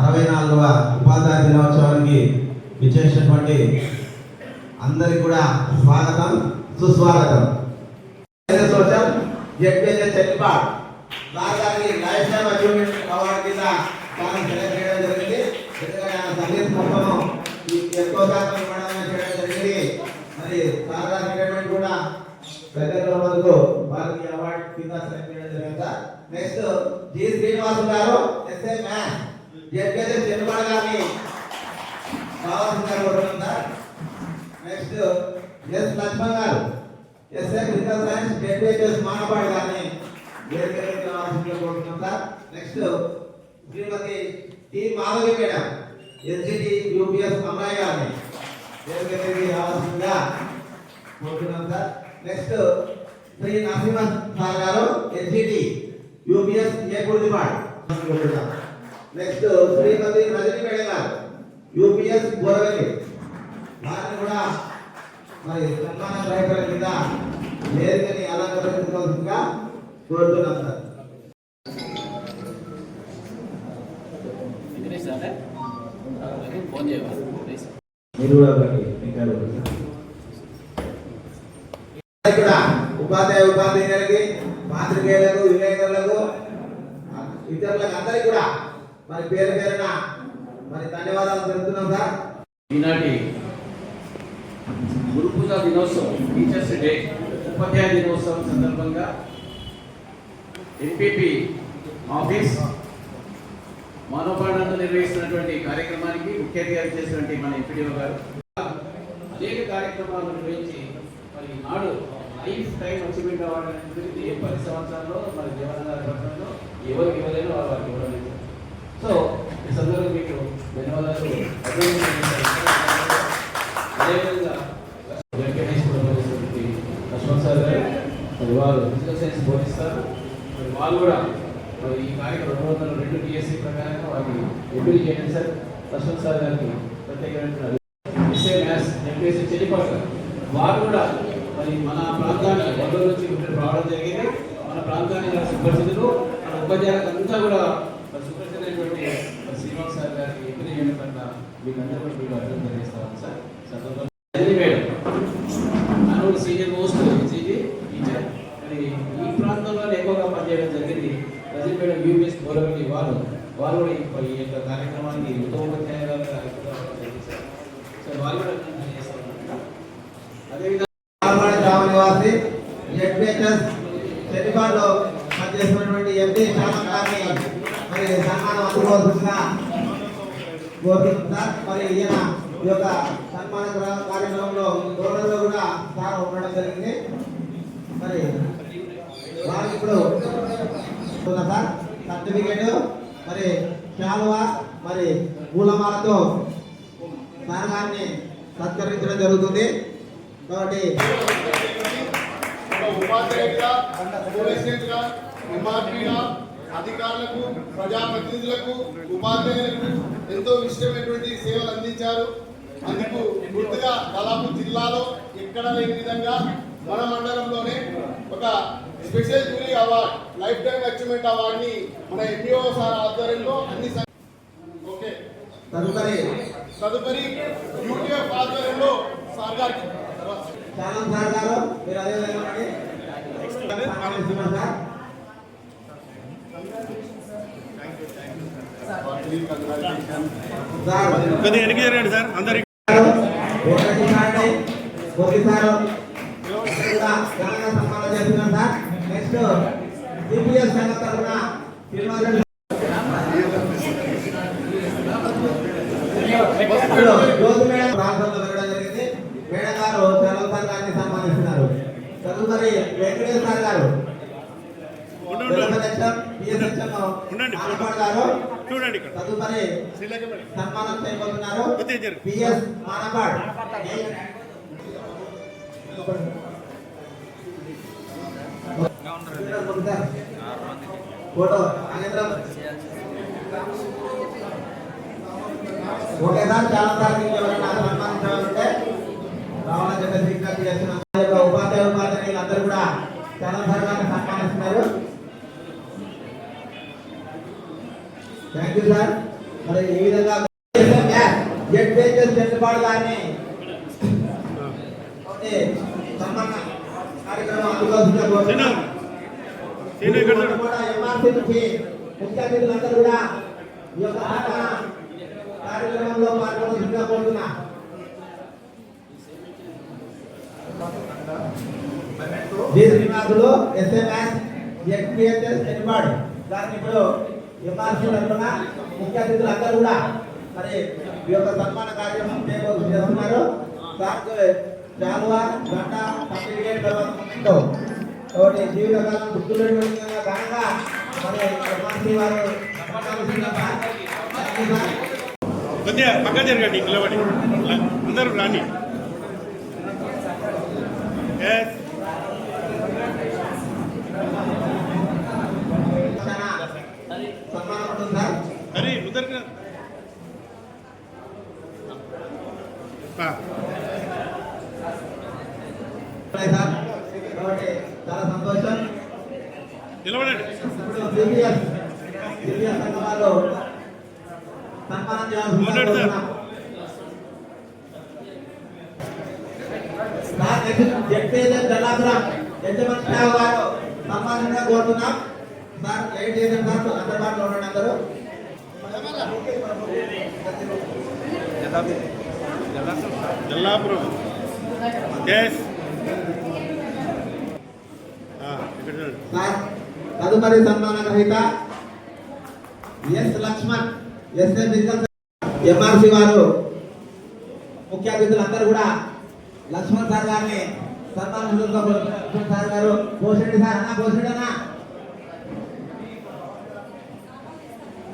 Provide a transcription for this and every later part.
అరవై నాలుగవ ఉపాధ్యాయ దినోత్సవానికి విచ్చేసినటువంటి అందరికి కూడా స్వాగతం సుస్వాగతం. సంవత్సరం జడ్పీఎస్ చెల్లిపాట్ రాజాకి లైఫ్ అచీవ్మెంట్ అవార్డు కింద తాను సెలెక్ట్ చేయడం జరిగింది. ఎందుకంటే ఆయన సంగీత మొత్తము ఎక్కువ శాతం ఇవ్వడం చేయడం జరిగింది. మరి సారా రిటైర్మెంట్ కూడా దగ్గరలో ఉన్నందుకు వారికి అవార్డు కింద సెలెక్ట్ చేయడం జరిగింది. నెక్స్ట్ జి శ్రీనివాసు గారు ఎస్ఏ మ్యాన్ జడ్పీఎస్ చెల్లిపాట్ గారిని కావాల్సిందిగా కోరుకుంటున్నా నెక్స్ట్ ఎస్ లక్ష్మణ్ గారు. SA physical science ZPHS Manavadi గారిని వేదికలోకి కోరుతున్నాం sir. Next Shrimati T Madhavi madam SGT UPS అమ్మాయి గారిని వేదికలోకి రావాల్సిందిగా కోరుతున్నాం sir. Next Shri Narasimha sir గారు ఎస్జిటి యూపీఎస్ ఏ గుడిపాడ్ నెక్స్ట్ శ్రీమతి రజని మేడం గారు యూపీఎస్ గోరవెల్లి వారిని కూడా మరి సన్మాన గ్రహీతల కింద వేదికని అలంకరించుకోవాల్సిందిగా కోరుతున్నాం సార్. మీరు కూడా ఒకటి ఇంకా ఒకటి సార్. అందరికీ కూడా ఉపాధ్యాయ ఉపాధ్యాయులకి పాత్రికేయులకు విలేకరులకు ఇతరులకు అందరికీ కూడా మరి పేరు పేరున మరి ధన్యవాదాలు తెలుపుతున్నాం సార్. ఈనాటి గురు పూజ దినోత్సవం టీచర్స్ డే ఉపాధ్యాయ దినోత్సవం సందర్భంగా ఎంపీపీ ఆఫీస్ మానవపాడంతో నిర్వహిస్తున్నటువంటి కార్యక్రమానికి ముఖ్య అతిథిగా చేసినటువంటి మన ఎంపీడీఓ గారు. అనేక కార్యక్రమాలు నిర్వహించి మరి నాడు లైఫ్ టైం అచీవ్మెంట్ అవార్డు అనేది ఏ పది సంవత్సరాల్లో మరి జవహర్లాల్ పట్టణంలో ఎవరికి ఇవ్వలేదో వారికి ఇవ్వడం లేదు. సో ఈ సందర్భంగా మీకు ధన్యవాదాలు. అదేవిధంగా వెంకటేష్ కూడా లక్ష్మణ్ సార్ గారు మరి వారు ఫిజికల్ సైన్స్ బోధిస్తారు. మరి వాళ్ళు కూడా మరి ఈ కార్యక్రమం రెండు వందల రెండు టీఎస్సీ ప్రకారంగా వారికి ఎంపిక చేయండి సార్. లక్ష్మణ్ సార్ గారికి ప్రత్యేకమైన ఎస్ఏ మ్యాథ్స్ ఎంపీఎస్సీ చెల్లిపాటు వారు కూడా మరి మన ప్రాంతాన్ని వల్లూరు నుంచి రావడం జరిగింది. మన ప్రాంతానికి గల సుపరిచితులు మన ఉపాధ్యాయులకు అంతా కూడా మరి సుపరిచితమైనటువంటి మరి శ్రీనివాస్ సార్ గారికి ఎంపిక చేయడం పట్ల మీకు అందరూ కూడా మీకు అర్థం తెలియజేస్తాను సార్ సందర్భంగా సీనియర్ మోస్ట్ ఎన్సీజీ టీచర్ మరి ఈ ప్రాంతంలో ఎక్కువగా పనిచేయడం జరిగింది రజనీ యూపీఎస్ గౌరవని వారు వారు కూడా ఈ- యొక్క కార్యక్రమానికి ఉత్తమోపాధ్యాయులుగా సో వారు కూడా అదేవిధంగా గ్రామ నివాసి జెడ్పీహెచ్ఎస్ చెట్టిపాడులో పనిచేస్తున్నటువంటి ఎంపీ శాసన గారిని మరి సన్మానం అందుకోవాల్సిందిగా కోరుతున్నాం సార్ మరి ఈయన ఈ యొక్క సన్మాన కార్యక్రమంలో దూరంలో కూడా సార్ ఉండడం జరిగింది మరి వారికి ఇప్పుడు సార్ సర్టిఫికేట్ మరి శాలువా మరి పూలమాలతో సార్ గారిని సత్కరించడం జరుగుతుంది కాబట్టి ఒక ఉపాధ్యాయుడిగా పోలీసులుగా ఎంఆర్పీగా అధికారులకు ప్రజాప్రతినిధులకు ఉపాధ్యాయులకు ఎంతో ఇష్టమైనటువంటి సేవలు అందించారు. అందుకు గుర్తుగా దాదాపు జిల్లాలో ఎక్కడ లేని విధంగా మన మండలంలోనే ఒక special jury award life time achievement అవార్డుని మన ఎంఈఓ సార్ ఆధ్వర్యంలో అన్ని ఓకే. తదుపరి తదుపరి యూటీఎఫ్ ఆధ్వర్యంలో సార్ గారికి. చాలం సార్ గారు మీరు అదే విధంగా ఉండండి. సన్మానిస్తున్నాం సార్ సార్ కొద్దిగా వెనక్కి జరగండి సార్ అందరికి ఒకటి సార్ని ఒకసారి కూడా ఘనంగా సన్మానం చేస్తున్నాం సార్ నెక్స్ట్ సిపిఎస్ సంఘ తరఫున శ్రీనివాస్ రెడ్డి ఇప్పుడు జ్యోతి మేడం గారు సార్. గారిని సన్మానిస్తున్నారు తదుపరి వెంకటేశ్వర సార్ గారు ఉండండి. చూడండి ఇక్కడ. తదుపరి సన్మానం చేయబోతున్నారు. PS Manapad. Photo Nagendram okay sir చాలా సార్ మీకు ఎవరైనా సన్మానించాలంటే రావాలని చెప్పేసి విజ్ఞప్తి చేస్తున్నాం మా యొక్క ఉపాధ్యాయ ఉపాధ్యాయులు అందరూ కూడా చాలా సార్ గారిని సన్మానిస్తున్నారు థ్యాంక్ యూ సార్ మరి ఈ విధంగా జెడ్ బేజెస్ చెల్లుబాటు గారిని ఓకే, సన్మాన కార్యక్రమం అందుకోవాల్సిందిగా సీను కోరుతున్నాం. సీను ఇక్కడ చూడు. కూడా ఎంఆర్సీ నుంచి ముఖ్య అతిథులందరూ కూడా ఈ యొక్క సన్మాన కార్యక్రమంలో పాల్గొనవలసిందిగా కోరుతున్నా డి శ్రీనివాసులు ఎస్ఎంఎస్ ఎక్స్పీఎస్ఎస్ ఎన్బాడ్ దాన్ని ఇప్పుడు ఎంఆర్సీ తరఫున ముఖ్య అతిథులు అందరూ కూడా మరి ఈ యొక్క సన్మాన కార్యక్రమం చేయబోతు చేస్తున్నారు. దానికి జాలువా గంట సర్టిఫికేట్ తర్వాత ఒకటి జీవితకాలం గుర్తుపెట్టుకునే విధంగా మరి ఎంఆర్సీ వారు కొద్దిగా పక్కన జరగండి నిలబడి. అందరూ రాని ఎస్ చాలా సన్మానం ఉంటుంది సార్ హరి ముద్దరికి రా. ఉన్నాయి సార్ కాబట్టి చాలా సంతోషం నిలబడండి ఇప్పుడు సిబిఎస్ సిబిఎస్ సంఘ వాళ్ళు సన్మానం చేయాల్సిందిగా మొదటి సార్. కోరుతున్నాం. సార్ నెక్స్ట్ జడ్పీఎస్ జలాపురం యజమాని స్టాఫ్ వారు సన్మానంగా కోరుతున్నాం. సార్ లేట్ చేసిన సార్ అందుబాటులో ఉండండి అందరూ. జల్లాపురం. ఎస్ ఇక్కడ చూడండి సార్ తదుపరి సన్మాన గ్రహీత S Laxman SA business MRC వారు. ముఖ్య అతిథులు అందరూ కూడా లక్ష్మణ్ సార్ గారిని లక్ష్మణ్ సార్ గారు పోషండి సార్ అన్న పోషండి అన్న.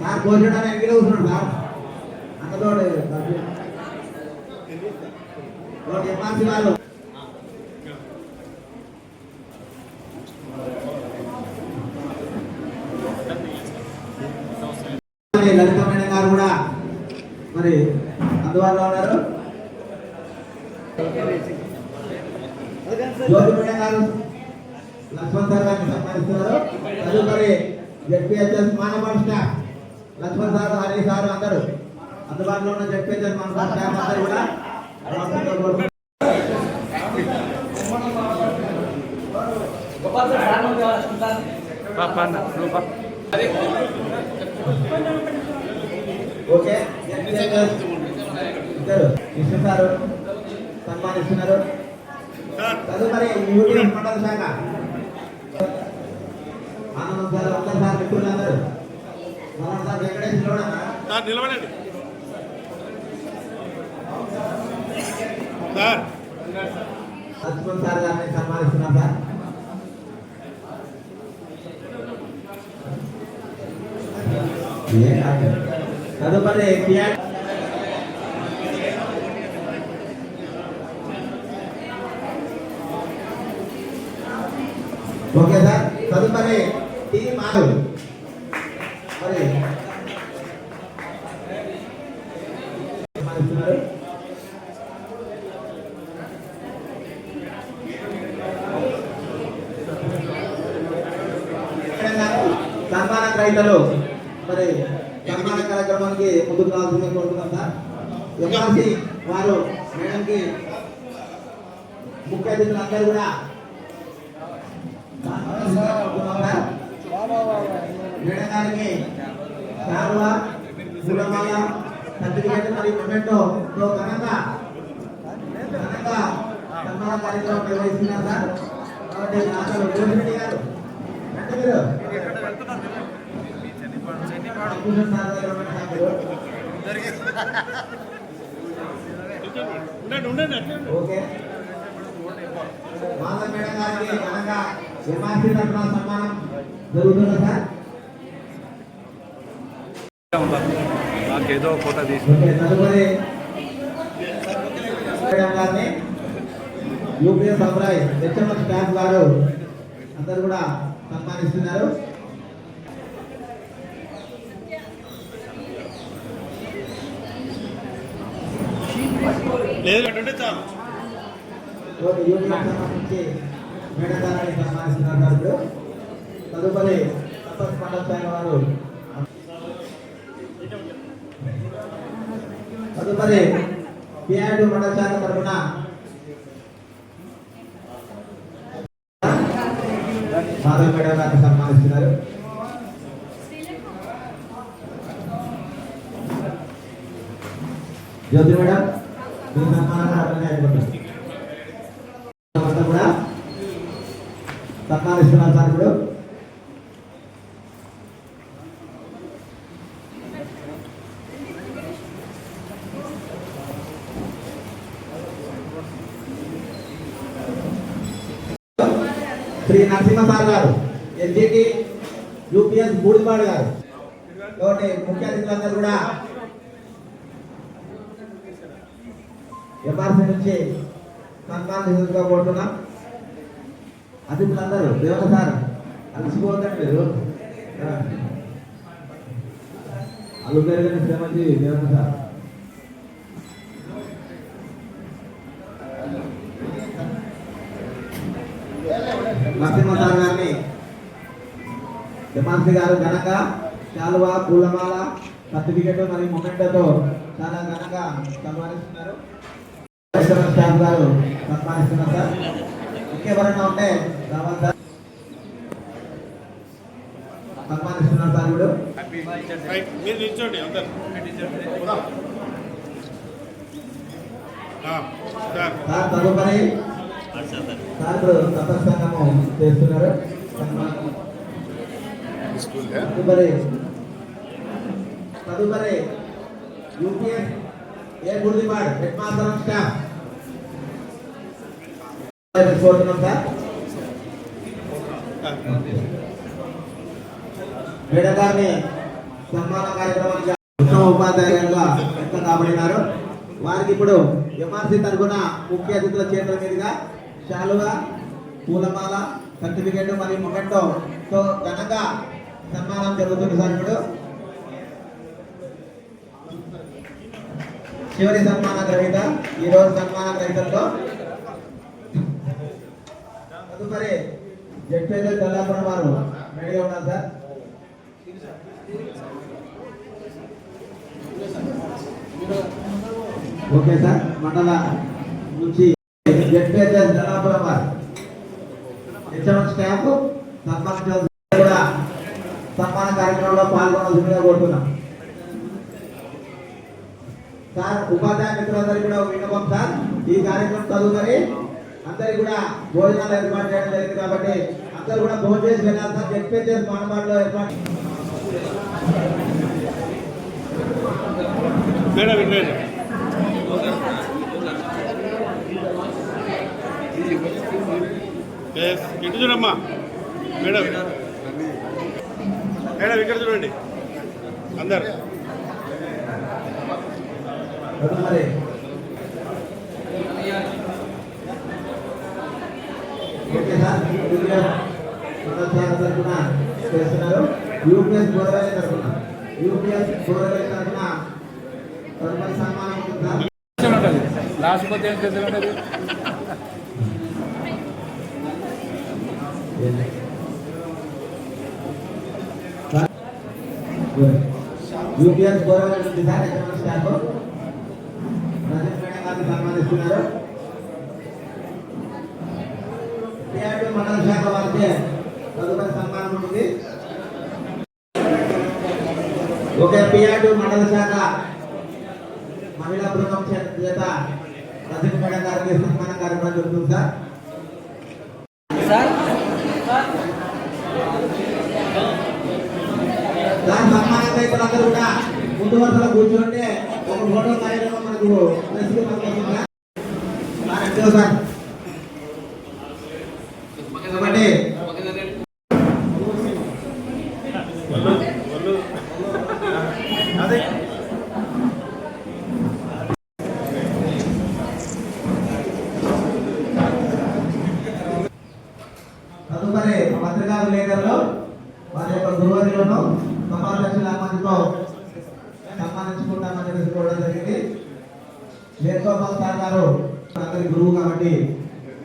సార్ పోషండి అన్న ఎక్కడ కూర్చున్నాడు సార్ అన్నతోడు ఎంఆర్సీ వాళ్ళు. మరి లలిత మేడం గారు కూడా మరి అందుబాటులో ఉన్నారు. జ్యోతి మేడం గారు లక్ష్మణ్ సార్ గారిని సన్మానిస్తున్నారు తదుపరి జడ్పీహెచ్ఎస్ మానవ staff. Laxman sir Hari sir అందరూ అందుబాటులో ఉన్న మన మానవ స్టాఫ్ అందరూ కూడా ఓకే ఇద్దరు విష్ణు సారు సన్మానిస్తున్నారు తదుపరి మండల శాఖ. ఆనందం సార్ అందరు సార్ మిత్రులందరూ మనం సార్ నిలబడండి. సార్. లక్ష్మణ్ సార్ గారిని సన్మానిస్తున్నాం సార్ తదుపరి పిఆర్ ఓకే సార్ తదుపరి టీ మాధవ్ మరి సన్మానిస్తున్నారు సన్మాన మరి సన్మాన కార్యక్రమానికి ముందుకు రావాల్సింది కోరుతున్నాం సార్. ఎంఆర్సి వారు మేడంకి ముఖ్య అతిథులు అందరూ కూడా మేడం గారికి శాలువా పూలమాల సర్టిఫికేట్ మరియు మొమెంటో ఘనంగా ఘనంగా సన్మాన కార్యక్రమం నిర్వహిస్తున్నారు సార్. కాబట్టి నాతో గారు రండి మీరు ఓకే మాధవ్ మేడం గారికి ఎంఆర్సీ తరఫున సన్మానం జరుగుతుందా సార్ నాకేదో ఫోటో తీసుకుంటే యూపీఎస్ అబ్రాయ్ హెచ్ఎంఎస్ స్టాఫ్ గారు అందరు కూడా సన్మానిస్తున్నారు. లేదు. అంటే చాలు. తదుపరి తపస్ మండల శాఖ వారు. తదుపరి పిఆర్టీ మండల శాఖ తరఫున మాధవ్ మేడం గారిని సన్మానిస్తున్నారు. జ్యోతి మేడం. కూడా సన్మానిస్తున్నారు శ్రీ నరసింహ సార్ గారు ఎస్జిటి యూపీఎస్ బూడిపాడు గారు. ముఖ్య అతిథులందరూ కూడా ఎంఆర్సీ నుంచి సన్మానితులుగా కోరుతున్నాం అతిథులందరూ దేవత సార్ అలసిపోతండి మీరు. అల్లు పెరిగిన శ్రీమతి దేవత సార్ నరసింహ సార్ గారిని ఎంఆర్సీ గారు ఘనంగా శాలువ పూలమాల సర్టిఫికెట్ మరియు మొమెంటోతో చాలా ఘనంగా సన్మానిస్తున్నారు. పరిశ్రమ స్టాఫ్ గారు సన్మానిస్తున్నారు సార్ ఇంకెవరైనా ఉంటే రావాలి సార్ సన్మానిస్తున్నారు సార్ ఇప్పుడు మీరు నిల్చోండి అందరు సార్ తదుపరి సార్ ఇప్పుడు తపస్సంగము చేస్తున్నారు తదుపరి తదుపరి UPS A Gurdipadu head master of staff కోరుతున్నాం సార్ మేడం గారిని సన్మాన కార్యక్రమానికి ఉత్తమ ఉపాధ్యాయులుగా ఎంత కాబడినారు వారికి ఇప్పుడు ఎంఆర్సీ తరఫున ముఖ్య అతిథుల చేతుల మీదుగా శాలువా పూలమాల సర్టిఫికేట్ మరియు మొమెంటో ఘనంగా సన్మానం జరుగుతుంది సార్ ఇప్పుడు. చివరి సన్మాన గ్రహీత ఈరోజు సన్మాన గ్రహీతలతో తదుపరి జడ్పేదల్ తెల్లాపురం వారు రెడీగా ఉన్నారు సార్. Okay sir. మండల నుంచి జడ్పేదల్ తెల్లాపురం వారు. హెచ్ఎం స్టాఫ్ సన్మానించాల్సి కూడా సన్మాన కార్యక్రమంలో పాల్గొనాల్సిందిగా కోరుతున్నాం. సార్ ఉపాధ్యాయ మిత్రులందరికీ కూడా విన్నపం సార్. ఈ కార్యక్రమం చదువుకొని అందరికి కూడా భోజనాలు ఏర్పాటు చేయడం జరిగింది కాబట్టి అందరూ కూడా భోజనం చేసి వెళ్ళాలి సార్ చెప్పే చేసి మానవాడిలో ఏర్పాటు ఇటు చూడమ్మా. మేడం. మేడం ఇక్కడ చూడండి. అందరు మరి ఓకే సార్ యూపీఎస్ మనోత్సాహ తరఫున చేస్తున్నారు. యూపీఎస్ గోరవేల తరఫున. యూపీఎస్ గోరవేల తరఫున తదుపరి సన్మానం ఉంటుంది లాస్ట్ పోతే ఏం చేద్దాం ఉంటుంది యూపీఎస్ ఎక్కడ మేడం గారిని సన్మానిస్తున్నారు. పిఆర్టీ మండల శాఖ వారికి తదుపరి సన్మానం ఉంటుంది ఓకే పిఆర్టీ మండల శాఖ మహిళా బృందం చేత రజత్ మేడం గారికి సన్మాన కార్యక్రమం జరుగుతుంది సార్. దాని సన్మానం రైతులందరూ కూడా ముందు వరుసలో కూర్చుంటే ఒక ఫోటో కార్యక్రమం మనకు సార్. సార్ ఎంతో సార్ కాబట్టి అదే తదుపరి పత్రికా విలేకరులు వారి యొక్క గురువర్యులను సమావేశాల అనుమతితో సన్మానించుకుంటామని తెలుసుకోవడం జరిగింది వేణుగోపాల్ సార్ గారు అందరి గురువు కాబట్టి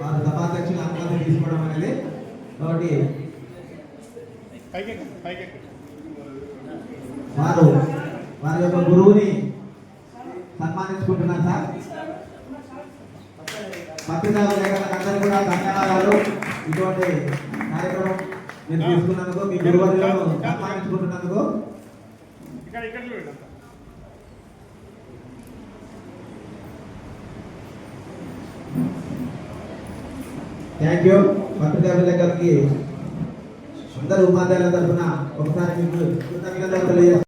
వారు సభాధ్యక్షుల అనుమతి తీసుకోవడం అనేది కాబట్టి పైకి పైకి వారు వారి యొక్క గురువుని సన్మానించ తీసుకుంటున్నాను సార్ పత్రికా విలేకరులకు అందరికీ కూడా ధన్యవాదాలు. ఇటువంటి కార్యక్రమం మీరు తీసుకున్నందుకు మీ సన్మానించుకుంటున్నందుకు. థ్యాంక్ యూ పత్రికా విలేకరులకి అందరు ఉపాధ్యాయుల తరఫున ఒకసారి మీకు కృతజ్ఞతలు